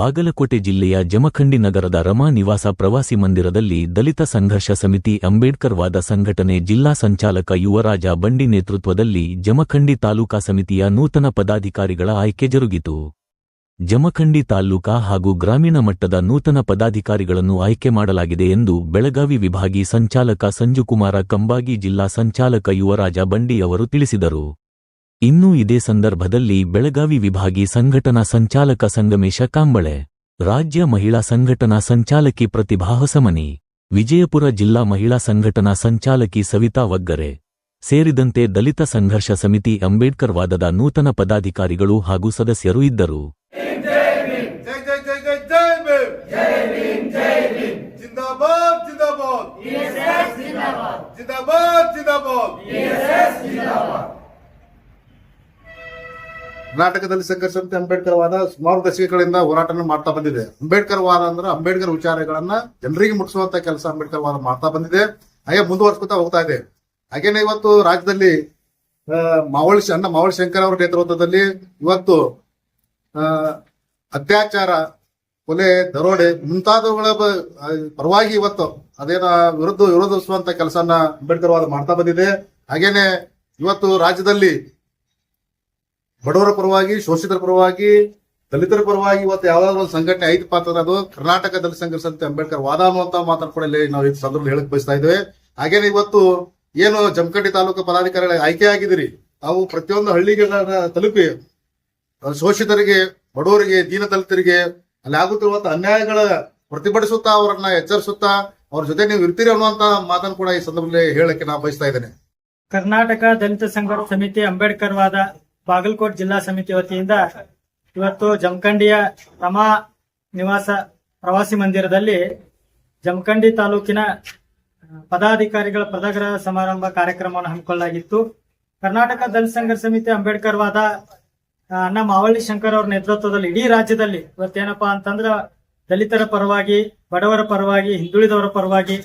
ಬಾಗಲಕೋಟೆ ಜಿಲ್ಲೆಯ ಜಮಖಂಡಿ ನಗರದ ರಮಾ ನಿವಾಸ ಪ್ರವಾಸಿ ಮಂದಿರದಲ್ಲಿ ದಲಿತ ಸಂಘರ್ಷ ಸಮಿತಿ ಅಂಬೇಡ್ಕರ್ ವಾದ ಸಂಘಟನೆ ಜಿಲ್ಲಾ ಸಂಚಾಲಕ ಯುವರಾಜ ಬಂಡಿ ನೇತೃತ್ವದಲ್ಲಿ ಜಮಖಂಡಿ ತಾಲೂಕಾ ಸಮಿತಿಯ ನೂತನ ಪದಾಧಿಕಾರಿಗಳ ಆಯ್ಕೆ ಜರುಗಿತು. ಜಮಖಂಡಿ ತಾಲೂಕಾ ಹಾಗೂ ಗ್ರಾಮೀಣ ಮಟ್ಟದ ನೂತನ ಪದಾಧಿಕಾರಿಗಳನ್ನು ಆಯ್ಕೆ ಮಾಡಲಾಗಿದೆ ಎಂದು ಬೆಳಗಾವಿ ವಿಭಾಗಿ ಸಂಚಾಲಕ ಸಂಜುಕುಮಾರ ಕಂಬಾಗಿ ಜಿಲ್ಲಾ ಸಂಚಾಲಕ ಯುವರಾಜ ಬಂಡಿ ಅವರು ತಿಳಿಸಿದರು. ಇನ್ನು ಇದೇ ಸಂದರ್ಭದಲ್ಲಿ ಬೆಳಗಾವಿ ವಿಭಾಗಿ ಸಂಘಟನಾ ಸಂಚಾಲಕ ಸಂಗಮೇಶ ಕಾಂಬಳೆ ರಾಜ್ಯ ಮಹಿಳಾ ಸಂಘಟನಾ ಸಂಚಾಲಕಿ ಪ್ರತಿಭಾ ಹೊಸಮನಿ ವಿಜಯಪುರ ಜಿಲ್ಲಾ ಮಹಿಳಾ ಸಂಘಟನಾ ಸಂಚಾಲಕಿ ಸವಿತಾ ವಗ್ಗರೆ ಸೇರಿದಂತೆ ದಲಿತ ಸಂಘರ್ಷ ಸಮಿತಿ ಅಂಬೇಡ್ಕರ್ ವಾದದ ನೂತನ ಪದಾಧಿಕಾರಿಗಳು ಹಾಗೂ ಸದಸ್ಯರು ಇದ್ದರು. ಜಿಂದಾಬಾದ್ ಜಿಂದಾಬಾದ್. ಜಿಂದಾಬಾದ್. ಕರ್ನಾಟಕದಲ್ಲಿ ಸಂಘರ್ಷದಂತೆ ಅಂಬೇಡ್ಕರ್ ವಾದ ಸುಮಾರು ದಶಕಗಳಿಂದ ಹೋರಾಟನ ಮಾಡ್ತಾ ಬಂದಿದೆ. ಅಂಬೇಡ್ಕರ್ ವಾದ ಅಂದ್ರೆ ಅಂಬೇಡ್ಕರ್ ವಿಚಾರಗಳನ್ನ ಜನರಿಗೆ ಮುಟ್ಟಿಸುವಂತ ಕೆಲಸ ಅಂಬೇಡ್ಕರ್ ವಾದ ಮಾಡ್ತಾ ಬಂದಿದೆ. ಹಾಗೆ ಮುಂದುವರ್ಸ್ಕೊತಾ ಹೋಗ್ತಾ ಇದೆ. ಹಾಗೇನೆ ಇವತ್ತು ರಾಜ್ಯದಲ್ಲಿ ಮಾವಳಿ ಅಣ್ಣ ಮಾವಳಿ ಶಂಕರ್ ಅವರ ನೇತೃತ್ವದಲ್ಲಿ ಇವತ್ತು ಅತ್ಯಾಚಾರ, ಕೊಲೆ, ದರೋಡೆ ಮುಂತಾದವುಗಳ ಪರವಾಗಿ ಇವತ್ತು ಅದೇನ ವಿರುದ್ಧ ವಿರೋಧಿಸುವಂತ ಕೆಲಸನ ಅಂಬೇಡ್ಕರ್ ವಾದ ಮಾಡ್ತಾ ಬಂದಿದೆ. ಹಾಗೇನೆ ಇವತ್ತು ರಾಜ್ಯದಲ್ಲಿ ಬಡವರ ಪರವಾಗಿ, ಶೋಷಿತರ ಪರವಾಗಿ, ದಲಿತರ ಪರವಾಗಿ ಇವತ್ತು ಯಾವ್ದಾದ್ರು ಒಂದು ಸಂಘಟನೆ ಐದು ಪಾತ್ರ ಅದು ಕರ್ನಾಟಕ ದಲಿತ ಸಂಘರ್ಷ ಅಂತ ಅಂಬೇಡ್ಕರ್ ವಾದ ಅನ್ನುವಂತ ಮಾತನ್ನು ಕೂಡ ಇಲ್ಲಿ ನಾವು ಈ ಸಂದರ್ಭದಲ್ಲಿ ಹೇಳಕ್ ಬಯಸ್ತಾ ಇದ್ದೇವೆ. ಹಾಗೇನೆ ಇವತ್ತು ಏನು ಜಮಖಂಡಿ ತಾಲೂಕು ಪದಾಧಿಕಾರಿಗಳ ಆಯ್ಕೆ ಆಗಿದಿರಿ ತಾವು ಪ್ರತಿಯೊಂದು ಹಳ್ಳಿಗೆ ತಲುಪಿ, ಶೋಷಿತರಿಗೆ, ಬಡವರಿಗೆ, ದೀನ ದಲಿತರಿಗೆ, ಅಲ್ಲಿ ಆಗುತ್ತಿರುವಂತ ಅನ್ಯಾಯಗಳ ಪ್ರತಿಭಟಿಸುತ್ತಾ, ಅವರನ್ನ ಎಚ್ಚರಿಸುತ್ತಾ, ಅವ್ರ ಜೊತೆ ನೀವು ಇರ್ತೀರಿ ಅನ್ನುವಂತ ಮಾತನ್ನು ಕೂಡ ಈ ಸಂದರ್ಭದಲ್ಲಿ ಹೇಳಕ್ಕೆ ನಾನು ಬಯಸ್ತಾ ಇದ್ದೇನೆ. ಕರ್ನಾಟಕ ದಲಿತ ಸಂಘರ್ಷ ಸಮಿತಿ ಅಂಬೇಡ್ಕರ್ ವಾದ ಬಾಗಲಕೋಟ್ ಜಿಲ್ಲಾ ಸಮಿತಿ ವತಿಯಿಂದ ಇವತ್ತು ಜಮಖಂಡಿಯ ರಮಾ ನಿವಾಸ ಪ್ರವಾಸಿ ಮಂದಿರದಲ್ಲಿ ಜಮಖಂಡಿ ತಾಲೂಕಿನ ಪದಾಧಿಕಾರಿಗಳ ಪದಗ್ರಹ ಸಮಾರಂಭ ಕಾರ್ಯಕ್ರಮವನ್ನು ಹಮ್ಮಿಕೊಳ್ಳಲಾಗಿತ್ತು. ಕರ್ನಾಟಕ ದಲಿತ ಸಂಘರ್ಷ ಸಮಿತಿ ಅಂಬೇಡ್ಕರ್ ವಾದ ಅಣ್ಣ ಮಾವಳ್ಳಿ ಶಂಕರ್ ಅವರ ನೇತೃತ್ವದಲ್ಲಿ ಇಡೀ ರಾಜ್ಯದಲ್ಲಿ ಇವತ್ತೇನಪ್ಪಾ ಅಂತಂದ್ರ ದಲಿತರ ಪರವಾಗಿ, ಬಡವರ ಪರವಾಗಿ, ಹಿಂದುಳಿದವರ ಪರವಾಗಿ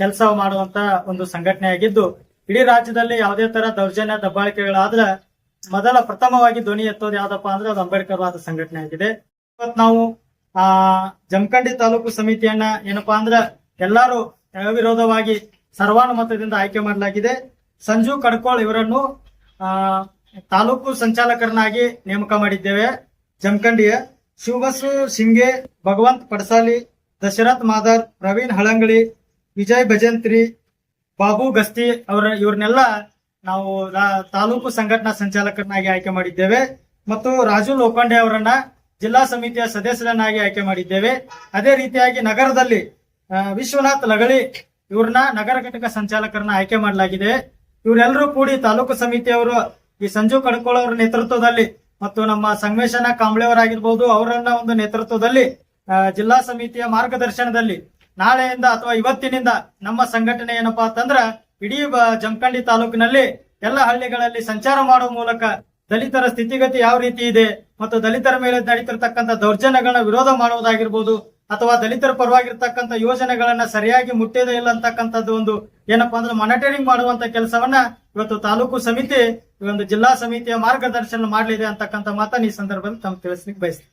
ಕೆಲಸ ಮಾಡುವಂತ ಒಂದು ಸಂಘಟನೆ ಆಗಿದ್ದು ಇಡೀ ರಾಜ್ಯದಲ್ಲಿ ಯಾವುದೇ ತರ ದೌರ್ಜನ್ಯ, ದಬ್ಬಾಳಿಕೆಗಳಾದ್ರೆ ಮೊದಲ ಪ್ರಥಮವಾಗಿ ಧ್ವನಿ ಎತ್ತೋದು ಯಾವ್ದಪ್ಪ ಅಂದ್ರೆ ಅದು ಅಂಬೇಡ್ಕರ್ ವಾದ ಸಂಘಟನೆ ಆಗಿದೆ. ಇವತ್ತು ನಾವು, ಆ, ಜಮಖಂಡಿ ತಾಲೂಕು ಸಮಿತಿಯನ್ನ ಏನಪ್ಪಾ ಅಂದ್ರೆ ಎಲ್ಲರೂ ಅವಿರೋಧವಾಗಿ ಸರ್ವಾನುಮತದಿಂದ ಆಯ್ಕೆ ಮಾಡಲಾಗಿದೆ. ಸಂಜು ಕಡ್ಕೋಳ್ ಇವರನ್ನು, ಆ, ತಾಲೂಕು ಸಂಚಾಲಕರನ್ನಾಗಿ ನೇಮಕ ಮಾಡಿದ್ದೇವೆ. ಜಮಖಂಡಿಯ ಶಿವಬಸು ಶಿಂಗೆ, ಭಗವಂತ್ ಪಡಸಾಲಿ, ದಶರಥ್ ಮಾದರ್, ಪ್ರವೀಣ್ ಹಳಂಗಳಿ, ವಿಜಯ್ ಭಜಂತ್ರಿ, ಬಾಬು ಗಸ್ತಿ ಅವರ ಇವ್ರನ್ನೆಲ್ಲ ನಾವು ತಾಲೂಕು ಸಂಘಟನಾ ಸಂಚಾಲಕರನ್ನಾಗಿ ಆಯ್ಕೆ ಮಾಡಿದ್ದೇವೆ ಮತ್ತು ರಾಜು ಲೋಖಂಡೆ ಅವರನ್ನ ಜಿಲ್ಲಾ ಸಮಿತಿಯ ಸದಸ್ಯರನ್ನಾಗಿ ಆಯ್ಕೆ ಮಾಡಿದ್ದೇವೆ. ಅದೇ ರೀತಿಯಾಗಿ ನಗರದಲ್ಲಿ ವಿಶ್ವನಾಥ್ ಲಗಳಿ ಇವ್ರನ್ನ ನಗರ ಘಟಕ ಸಂಚಾಲಕರನ್ನ ಆಯ್ಕೆ ಮಾಡಲಾಗಿದೆ. ಇವರೆಲ್ಲರೂ ಕೂಡಿ ತಾಲೂಕು ಸಮಿತಿಯವರು ಈ ಸಂಜು ಕಡ್ಕೋಳ್ ಅವರ ನೇತೃತ್ವದಲ್ಲಿ ಮತ್ತು ನಮ್ಮ ಸಂಗಮೇಶನ ಕಾಂಬ್ಳೆ ಅವರಾಗಿರ್ಬೋದು ಅವರನ್ನ ಒಂದು ನೇತೃತ್ವದಲ್ಲಿ ಜಿಲ್ಲಾ ಸಮಿತಿಯ ಮಾರ್ಗದರ್ಶನದಲ್ಲಿ ನಾಳೆಯಿಂದ ಅಥವಾ ಇವತ್ತಿನಿಂದ ನಮ್ಮ ಸಂಘಟನೆ ಏನಪ್ಪಾ ಅಂತಂದ್ರ ಇಡೀ ಜಮಖಂಡಿ ತಾಲೂಕಿನಲ್ಲಿ ಎಲ್ಲ ಹಳ್ಳಿಗಳಲ್ಲಿ ಸಂಚಾರ ಮಾಡುವ ಮೂಲಕ ದಲಿತರ ಸ್ಥಿತಿಗತಿ ಯಾವ ರೀತಿ ಇದೆ ಮತ್ತು ದಲಿತರ ಮೇಲೆ ನಡೀತಿರ್ತಕ್ಕಂಥ ದೌರ್ಜನ್ಯಗಳನ್ನ ವಿರೋಧ ಮಾಡುವುದಾಗಿರ್ಬೋದು ಅಥವಾ ದಲಿತರ ಪರವಾಗಿರ್ತಕ್ಕಂಥ ಯೋಜನೆಗಳನ್ನ ಸರಿಯಾಗಿ ಮುಟ್ಟಿದೆ ಇಲ್ಲ ಅಂತಕ್ಕಂಥದ್ದು ಒಂದು ಏನಪ್ಪಾ ಅಂದ್ರೆ ಮಾನಿಟರಿಂಗ್ ಮಾಡುವಂತ ಕೆಲಸವನ್ನ ಇವತ್ತು ತಾಲೂಕು ಸಮಿತಿ ಒಂದು ಜಿಲ್ಲಾ ಸಮಿತಿಯ ಮಾರ್ಗದರ್ಶನ ಮಾಡಲಿದೆ ಅಂತಕ್ಕಂಥ ಮಾತನ್ನ ಈ ಸಂದರ್ಭದಲ್ಲಿ ತಮ್ಮ ತಿಳಿಸ್ಲಿಕ್ಕೆ ಬಯಸ್ತೀನಿ.